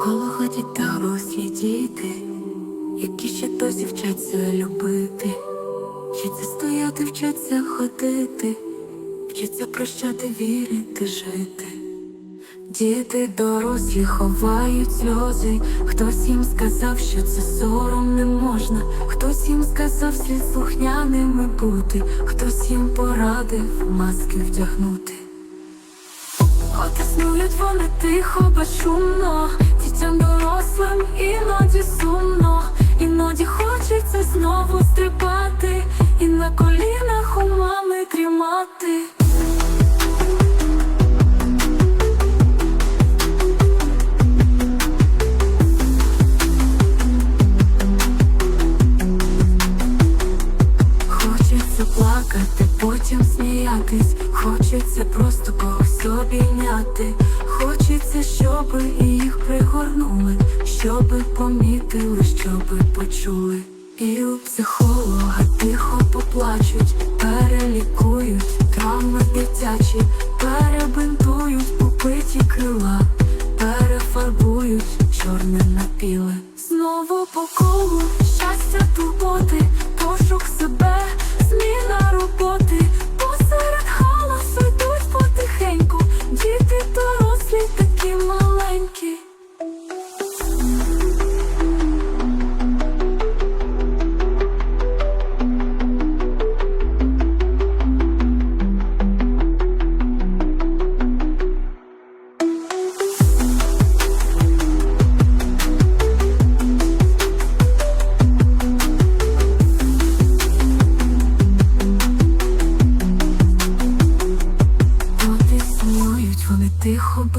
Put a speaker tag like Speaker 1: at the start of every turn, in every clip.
Speaker 1: Навколо ходять дорослі діти, які ще досі вчаться любити, вчаться стояти, вчаться ходити, вчаться прощати, вірити, жити. Діти дорослі ховають сльози, хтось їм сказав, що це сором не можна, хтось їм сказав слід слухняними бути, хтось їм порадив маски вдягнути. От існують вони тихо, безшумно, дітям дорослим іноді сумно, іноді хочеться знову стрибати, і на колінах у мами дрімати. Потім сміятись, хочеться просто когось обійняти. Хочеться, щоби їх пригорнули, щоби помітили, щоби почули. І у психолога тихо поплачуть, перелікують травми дитячі, перебинтують побиті крила, перефарбують чорне на біле. Знову по колу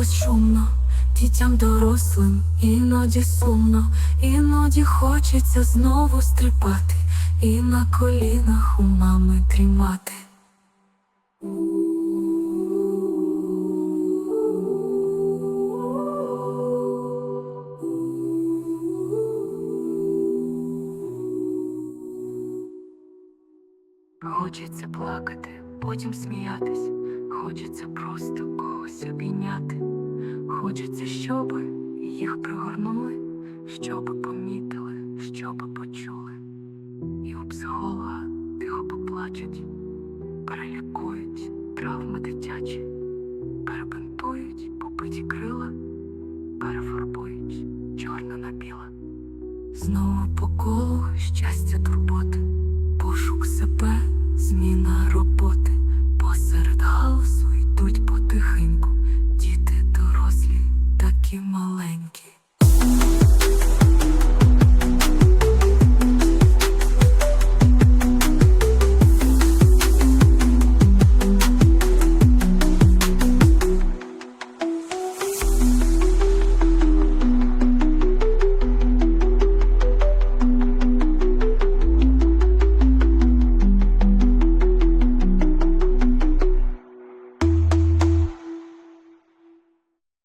Speaker 1: безшумно, дітям дорослим, іноді сумно, іноді хочеться знову стрибати, і на колінах у мами дрімати. Хочеться плакати, потім сміятись, хочеться просто когось обійняти. Хочеться, щоб їх пригорнули, щоб помітили, щоб почули. І у психолога тихо поплачуть, перелікують травми дитячі, перебинтують.